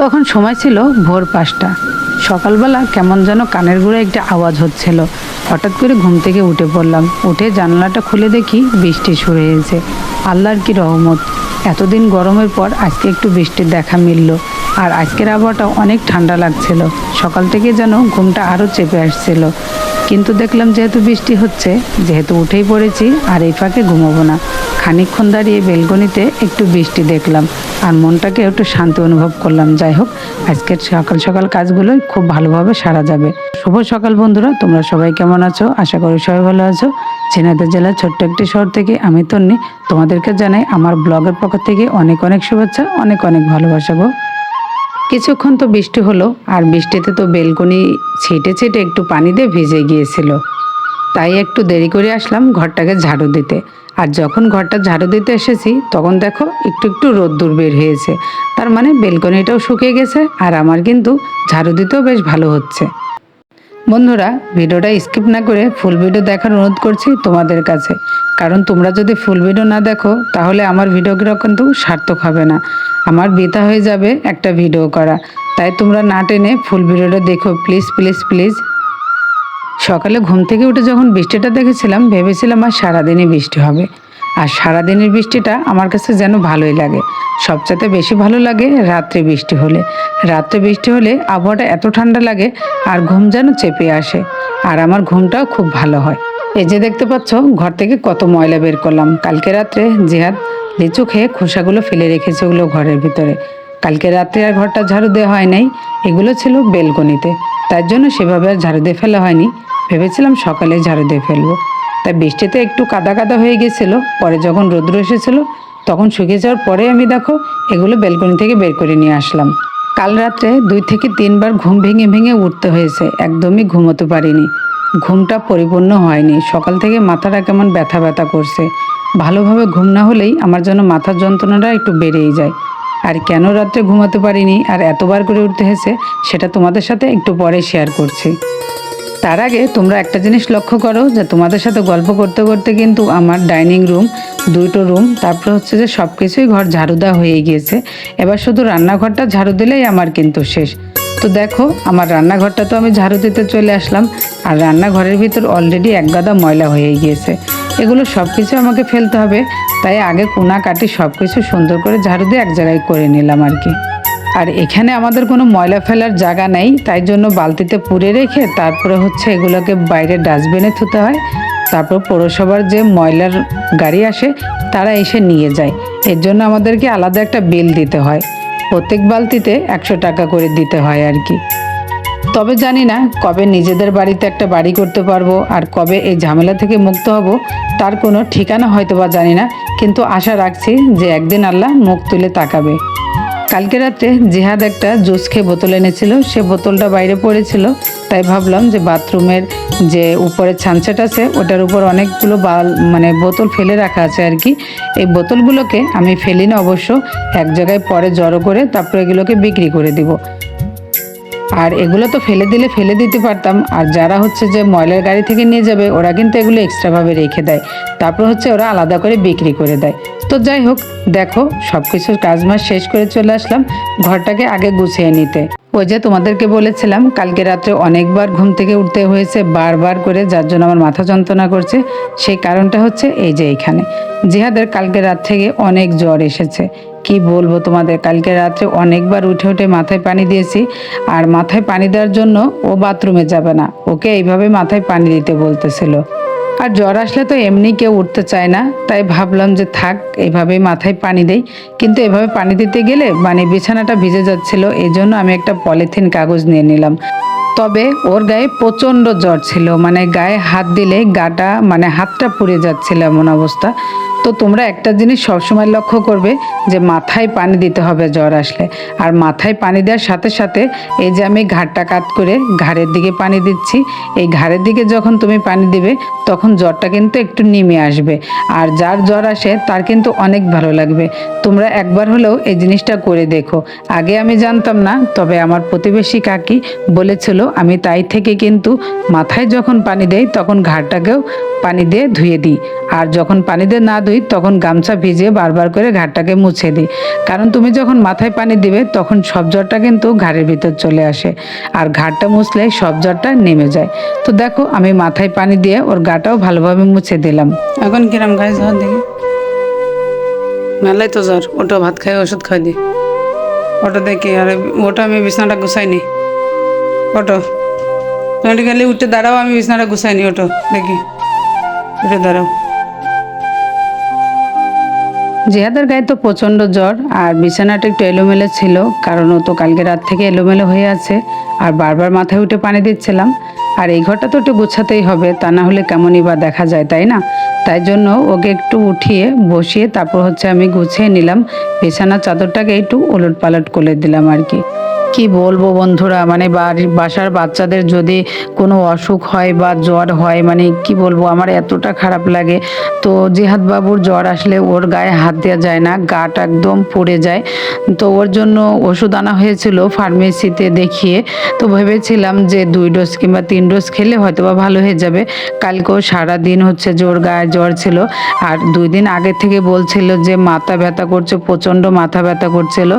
তখন সময় ছিল ভোর পাঁচটা। সকালবেলা কেমন যেন কানের গুঁড়ে একটা আওয়াজ হচ্ছিল। হঠাৎ করে ঘুম থেকে উঠে পড়লাম। উঠে জানলাটা খুলে দেখি বৃষ্টি শুরু হয়েছে। আল্লাহর কি রহমত। এতদিন গরমের পর আজকে একটু বৃষ্টির দেখা মিলল আর আজকের আবহাওয়াটা অনেক ঠান্ডা লাগছিল। সকাল থেকে যেন ঘুমটা আরও চেপে আসছিল। কিন্তু দেখলাম যেহেতু বৃষ্টি হচ্ছে, যেহেতু উঠেই পড়েছি আর এই ফাঁকে ঘুমাবো না। খানিকক্ষণ দাঁড়িয়ে বেলকনিতে একটু বৃষ্টি দেখলাম আর মনটাকে একটু শান্তি অনুভব করলাম। যাই হোক, আজকের সকাল সকাল কাজগুলোই খুব ভালোভাবে সারা যাবে। শুভ সকাল বন্ধুরা, তোমরা সবাই কেমন আছো? আশা করি সবাই ভালো আছো। ঝিনাইদহ জেলার ছোট্ট একটি শহর থেকে আমি তন্নি। তোমাদেরকে জানাই আমার ব্লগের পক্ষ থেকে অনেক অনেক শুভেচ্ছা, অনেক অনেক ভালোবাসা গো। কিছুক্ষণ তো বৃষ্টি হলো, আর বৃষ্টিতে তো বেলকনি ছিটে ছিটে একটু পানি দিয়ে ভিজে গিয়েছিল। তাই একটু দেরি করে আসলাম ঘরটাকে ঝাড়ু দিতে। আর যখন ঘরটা ঝাড়ু দিতে এসেছি, তখন দেখো একটু একটু রোদ্দুর বের হয়েছে। তার মানে বেলকনিটাও শুকিয়ে গেছে আর আমার কিন্তু ঝাড়ু দিতেও বেশ ভালো হচ্ছে। বন্ধুরা, ভিডিওটা স্কিপ না করে ফুল ভিডিও দেখার অনুরোধ করছি তোমাদের কাছে। কারণ তোমরা যদি ফুল ভিডিও না দেখো, তাহলে আমার ভিডিওগুলো কিন্তু সার্থক হবে না। আমার বৃথা হয়ে যাবে একটা ভিডিও করা। তাই তোমরা না টেনে ফুল ভিডিওটা দেখো। প্লিজ প্লিজ প্লিজ সকালে ঘুম থেকে উঠে যখন বৃষ্টিটা দেখেছিলাম, ভেবেছিলাম আর সারাদিনই বৃষ্টি হবে। আর সারাদিনের বৃষ্টিটা আমার কাছে যেন ভালোই লাগে। সবচাইতে বেশি ভালো লাগে রাত্রে বৃষ্টি হলে। রাত্রে বৃষ্টি হলে আবহাওয়াটা এত ঠান্ডা লাগে আর ঘুম যেন চেপে আসে। আর আমার ঘুমটাও খুব ভালো হয়। এই যে দেখতে পাচ্ছ, ঘর থেকে কত ময়লা বের করলাম। কালকে রাত্রে জিহাদ লিচু খেয়ে খোসাগুলো ফেলে রেখেছে ওগুলো ঘরের ভিতরে। কালকে রাত্রে আর ঘরটা ঝাড়ু দেওয়া হয় নাই। এগুলো ছিল বেলকনিতে। তার জন্য সেভাবে আর ঝাড়ু দিয়ে ফেলা হয়নি। ভেবেছিলাম সকালে ঝাড়ু দিয়ে ফেলব। তাই বৃষ্টিতে একটু কাদা কাদা হয়ে গেছিল, পরে যখন রোদ্র এসেছিল, তখন শুকিয়ে যাওয়ার পরে আমি দেখো, এগুলো বেলকনি থেকে বের করে নিয়ে আসলাম। কাল রাত্রে দুই থেকে তিনবার ঘুম ভেঙে ভেঙে উঠতে হয়েছে, একদমই ঘুমোতে পারিনি। ঘুমটা পরিপূর্ণ হয়নি, সকাল থেকে মাথাটা কেমন ব্যথা ব্যথা করছে। ভালোভাবে ঘুম না হলেই আমার যেন মাথার যন্ত্রণাটা একটু বেড়েই যায়। আর কেন রাত্রে ঘুমাতে পারিনি, আর এতবার করে উঠতে হয়েছে, সেটা তোমাদের সাথে একটু পরে শেয়ার করছি। তার আগে তোমরা একটা জিনিস লক্ষ্য করো যে তোমাদের সাথে গল্প করতে করতে কিন্তু আমার ডাইনিং রুম, দুটো রুম, তারপর হচ্ছে যে সব কিছুই ঘর ঝাড়ুদা হয়ে গিয়েছে। এবার শুধু রান্নাঘরটা ঝাড়ু দিলেই আমার কিন্তু শেষ। তো দেখো, আমার রান্নাঘরটা তো আমি ঝাড়ু দিতে চলে আসলাম, আর রান্নাঘরের ভিতর অলরেডি এক গাদা ময়লা হয়ে গিয়েছে। এগুলো সব কিছু আমাকে ফেলতে হবে, তাই আগে কোনা কাটি সব কিছু সুন্দর করে ঝাড়ু দিয়ে এক জায়গায় করে নিলাম আর কি। আর এখানে আমাদের কোনো ময়লা ফেলার জায়গা নেই, তাই জন্য বালতিতে পুড়ে রেখে তারপরে হচ্ছে এগুলোকে বাইরে ডাস্টবিনে থুতে হয়। তারপর পৌরসভার যে ময়লার গাড়ি আসে, তারা এসে নিয়ে যায়। এর জন্য আমাদেরকে আলাদা একটা বিল দিতে হয়। প্রত্যেক বালতিতে একশো টাকা করে দিতে হয় আর কি। তবে জানি না কবে নিজেদের বাড়িতে একটা বাড়ি করতে পারব আর কবে এই ঝামেলা থেকে মুক্ত হব, তার কোনো ঠিকানা হয়তো বা জানি না, কিন্তু আশা রাখছি যে একদিন আল্লাহ মুখ তুলে তাকাবে। কালকে রাতে জিহাদ একটা জুস খেয়ে বোতল এনেছিল, সে বোতলটা বাইরে পড়েছিল, তাই ভাবলাম যে বাথরুমের যে উপরে ছানসেট আছে, ওটার উপর অনেকগুলো বাল মানে বোতল ফেলে রাখা আছে আর কি। এই বোতলগুলোকে আমি ফেলি না অবশ্য, এক জায়গায় পরে জড়ো করে তারপরে এগুলোকে বিক্রি করে দিব। আর এগুলো তো ফেলে দিলে ফেলে দিতে পারতাম। আর যারা হচ্ছে যে ময়লার গাড়ি থেকে নিয়ে যাবে, ওরা কিন্তু এগুলো এক্সট্রাভাবে রেখে দেয়। তারপর হচ্ছে ওরা আলাদা করে বিক্রি করে দেয়। তো যাই হোক, দেখো সব কিছুর কাজ মাস শেষ করে চলে আসলাম ঘরটাকে আগে গুছিয়ে নিতে। ওই যে তোমাদেরকে বলেছিলাম, কালকে রাত্রে অনেকবার ঘুম থেকে উঠতে হয়েছে বারবার করে, যার জন্য আমার মাথা যন্ত্রণা করছে। সেই কারণটা হচ্ছে এই যে এইখানে জিহাদের কালকে রাত থেকে অনেক জ্বর এসেছে। কি বলব তোমাদের? কালকে রাত্রে অনেকবার উঠে উঠে মাথায় পানি দিয়েছি, আর মাথায় পানি দেওয়ার জন্য ও বাথরুমে যাবে না। ওকে এইভাবে মাথায় পানি দিতে বলতেছিল। আর জ্বর আসলে তো এমনি কেউ উঠতে চায় না, তাই ভাবলাম যে থাক, এইভাবেই মাথায় পানি দেই। কিন্তু এভাবে পানি দিতে গেলে মানে বিছানাটা ভিজে যাচ্ছিল এই জন্য আমি একটা পলিথিন কাগজ নিয়ে নিলাম। তবে ওর গায়ে প্রচণ্ড জ্বর ছিল মানে গায়ে হাত দিলে গাটা মানে হাতটা পুড়ে যাচ্ছিল এমন অবস্থা। তো তোমরা একটা জিনিস সবসময় লক্ষ্য করবে যে মাথায় পানি দিতে হবে জ্বর আসলে। আর মাথায় পানি দেওয়ার সাথে সাথে এই যে আমি ঘাড়টা কাত করে ঘাড়ের দিকে পানি দিচ্ছি, এই ঘাড়ের দিকে যখন তুমি পানি দিবে তখন জ্বরটা কিন্তু একটু নেমে আসবে। আর যার জ্বর আসে তার কিন্তু অনেক ভালো লাগবে। তোমরা একবার হলেও এই জিনিসটা করে দেখো। আগে আমি জানতাম না, তবে আমার প্রতিবেশী কাকি বলেছিল, আমি তাই থেকে কিন্তু মাথায় যখন পানি দেই তখন ঘাড়টাকেও পানি দিয়ে ধুয়ে দিই। আর যখন পানি দিয়ে না ধুই তখন গামছা ভিজিয়ে বারবার করে ঘাটটাকে মুছে দিই। কারণ তুমি যখন মাথায় পানি দিবে, তখন সব জ্বরটা কিন্তু ঘাড়ের ভিতর চলে আসে। আর ঘাটটা মুছলে সব জ্বরটা নেমে যায়। তো দেখো, আমি মাথায় পানি দিয়ে ওর গাটাও ভালোভাবে মুছে দিলাম। এখন কিরাম খাই জ্বর দেখি। মেলাই তো জ্বর ওটা ভাত খাই, ওষুধ খাই দি। ওটা দেখি, আর ওটা আমি বিছনাটা গুছাইনি ওটো। তুমি খালি উঠে দাঁড়াও, আমি বিছনাটা গুছাইনি ওটো। দেখি। উঠে দাঁড়াও। জেহাদের গায়ে তো প্রচণ্ড জ্বর আর বিছানাটা একটু এলোমেলো ছিল, কারণ ও তো কালকে রাত থেকে এলোমেলো হয়ে আছে। আর বারবার মাথায় উঠে পানি দিচ্ছিলাম। আর এই ঘরটা তো একটু গুছাতেই হবে, তা না হলে কেমনই বা দেখা যায়, তাই না? তাই জন্য ওকে একটু উঠিয়ে বসিয়ে তারপর হচ্ছে আমি গুছিয়ে নিলাম। বিছানার চাদরটাকে একটু ওলট পালট করে দিলাম আর কি। কি বলব বন্ধুরা? মানে বাড়ির বাসার বাচ্চাদের যদি কোনো অসুখ হয় বা জ্বর হয় মানে কি বলব, আমার এতটা খারাপ লাগে। তো জিহাদ বাবুর জ্বর আসলে ওর গায়ে হাত দেওয়া যায় না, গাটা একদম পুড়ে যায়। তো ওর জন্য ওষুধ আনা হয়েছিল ফার্মেসিতে দেখিয়ে। তো ভেবেছিলাম যে দুই ডোজ কিংবা তিন ডোজ খেলে হয়তো বা ভালো হয়ে যাবে। কালকেও সারা দিন হচ্ছে জোর গায়ে জ্বর ছিল। আর দুই দিন আগে থেকে বলছিল যে মাথা ব্যথা করছে, প্রচণ্ড মাথা ব্যথা করছিল।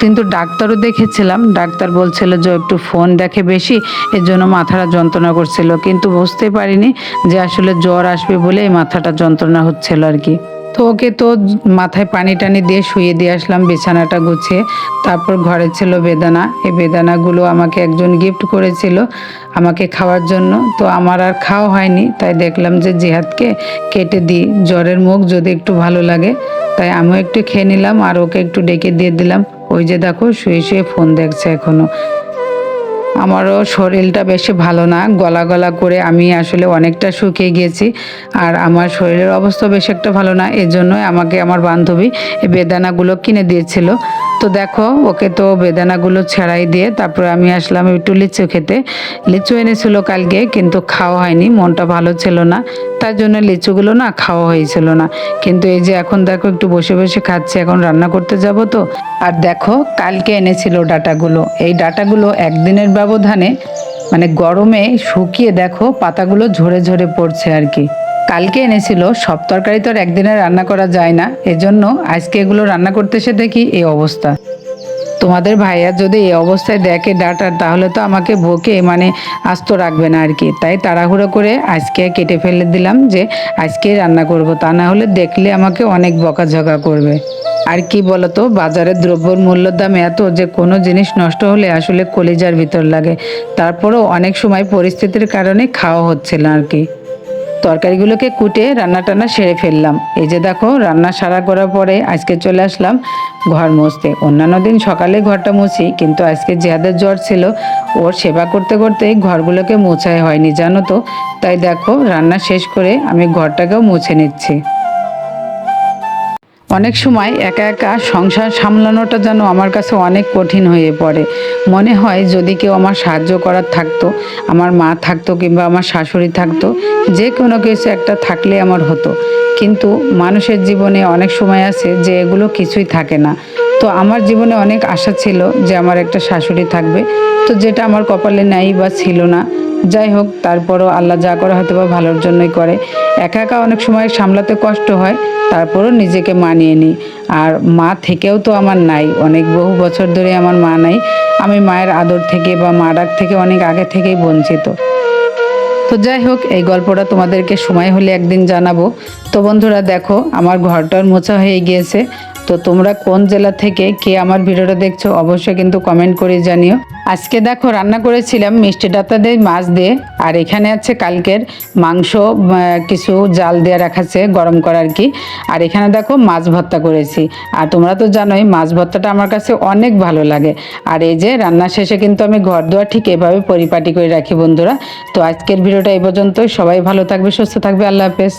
কিন্তু ডাক্তারও দেখেছিলাম ডাক্তার বলছিল যে একটু ফোন দেখে বেশি এর জন্য মাথাটা যন্ত্রণা করছিল। কিন্তু বুঝতে পারিনি যে আসলে জ্বর আসবে বলে এই মাথাটা যন্ত্রণা হচ্ছিল আর কি। তো ওকে তো মাথায় পানি টানি দিয়ে শুয়ে দিয়ে আসলাম, বিছানাটা গুছিয়ে। তারপর ঘরে ছিল বেদানা। এই বেদানাগুলো আমাকে একজন গিফট করেছিল আমাকে খাওয়ার জন্য। তো আমার আর খাওয়া হয়নি, তাই দেখলাম যে জিহাদকে কেটে দিই। জ্বরের মুখ যদি একটু ভালো লাগে, তাই আমিও একটু খেয়ে নিলাম আর ওকে একটু ডেকে দিয়ে দিলাম। ওই যে দেখো শুয়ে শুয়ে ফোন দেখছে এখনও। আমারও শরীরটা বেশি ভালো না। গলা গলা করে আমি আসলে অনেকটা শুকিয়ে গিয়েছি আর আমার শরীরের অবস্থা বেশি একটা ভালো না। এর জন্যই আমাকে আমার বান্ধবী এই বেদানাগুলো কিনে দিয়েছিল। তো দেখো, ওকে তো বেদানাগুলো ছেড়াই দিয়ে তারপরে আমি আসলাম একটু লিচু খেতে। লিচু এনেছিল কালকে কিন্তু খাওয়া হয়নি, মনটা ভালো ছিল না। তার জন্য লিচুগুলো না খাওয়া হয়েছিল না। কিন্তু এই যে এখন দেখো, একটু বসে বসে খাচ্ছি, এখন রান্না করতে যাব তো। আর দেখো, কালকে এনেছিল ডাটাগুলো। এই ডাটাগুলো একদিনের ব্যবধানে মানে গরমে শুকিয়ে দেখো পাতাগুলো ঝরে ঝরে পড়ছে আর কি। কালকে এনেছিল, সব তরকারি তো আর একদিনে রান্না করা যায় না, এজন্য আজকে এগুলো রান্না করতে এসে দেখি এই অবস্থা। তোমাদের ভাইয়া যদি এই অবস্থায় দেখে ডাটার, তাহলে তো আমাকে বকে মানে আস্ত রাখবে না আর কি তাই তাড়াহুড়ো করে আজকে কেটে ফেলে দিলাম যে আজকে রান্না করব। তা না হলে দেখলে আমাকে অনেক বকাঝকা করবে। আর কি বলতো বাজারের দ্রব্যর মূল্যর দাম এত যে কোনো জিনিস নষ্ট হলে আসলে কলিজার ভিতর লাগে। তারপরেও অনেক সময় পরিস্থিতির কারণে খাওয়া হচ্ছে না আর কি তরকারিগুলোকে কুটে রান্না টান্না সেরে ফেললাম। এই যে দেখো, রান্না সারা করার পরে আজকে চলে আসলাম ঘর মুছতে। অন্যান্য দিন সকালে ঘরটা মুছি, কিন্তু আজকে জেহাদের জ্বর ছিল, ওর সেবা করতে করতে ঘরগুলোকে মোছাই হয়নি, জানো তো। তাই দেখো, রান্না শেষ করে আমি ঘরটাকেও মুছে নিচ্ছি। অনেক সময় একা একা সংসার সামলানোটা যেন আমার কাছে অনেক কঠিন হয়ে পড়ে। মনে হয় যদি কেউ আমার সাহায্য করার থাকতো, আমার মা থাকতো কিংবা আমার শাশুড়ি থাকতো যে কোনো কিছু একটা থাকলে আমার হতো। কিন্তু মানুষের জীবনে অনেক সময় আছে যে এগুলো কিছুই থাকে না। তো আমার জীবনে অনেক আশা ছিল যে আমার একটা শাশুড়ি থাকবে। তো যেটা আমার কপালে নাই বা ছিল না। যাই হোক, তারপরও আল্লাহ যা করে হয়তো বা ভালোর জন্যই করে। একা একা অনেক সময় সামলাতে কষ্ট হয়, তারপরও নিজেকে মানিয়ে নিই। আর মা থেকেও তো আমার নাই। অনেক বহু বছর ধরে আমার মা নাই। আমি মায়ের আদর থেকে বা মা ডাক থেকে অনেক আগে থেকেই বঞ্চিত। তো যাই হোক, এই গল্পটা তোমাদেরকে সময় হলে একদিন জানাব। তো বন্ধুরা, দেখো, আমার ঘরটার মোছা হয়ে গিয়েছে। তো তোমরা কোন জেলা থেকে কে আমার ভিডিওটা দেখছ অবশ্যই কিন্তু কমেন্ট করে জানিও। আজকে দেখো রান্না করেছিলাম মিষ্টি ডাতা দিয়ে, মাছ দিয়ে, আর এখানে আছে কালকের মাংস কিছু জাল দিয়ে রাখাছে গরম করার কি। আর এখানে দেখো মাছ ভর্তা করেছি। আর তোমরা তো জানোই মাছ ভর্তাটা আমার কাছে অনেক ভালো লাগে। আর এই যে রান্না শেষে কিন্তু আমি ঘর দোয়া ঠিক এভাবে পরিপাটি করে রাখি বন্ধুরা। তো আজকের ভিডিওটা এই পর্যন্তই। সবাই ভালো থাকবে, সুস্থ থাকবে। আল্লাহ হাফেজ।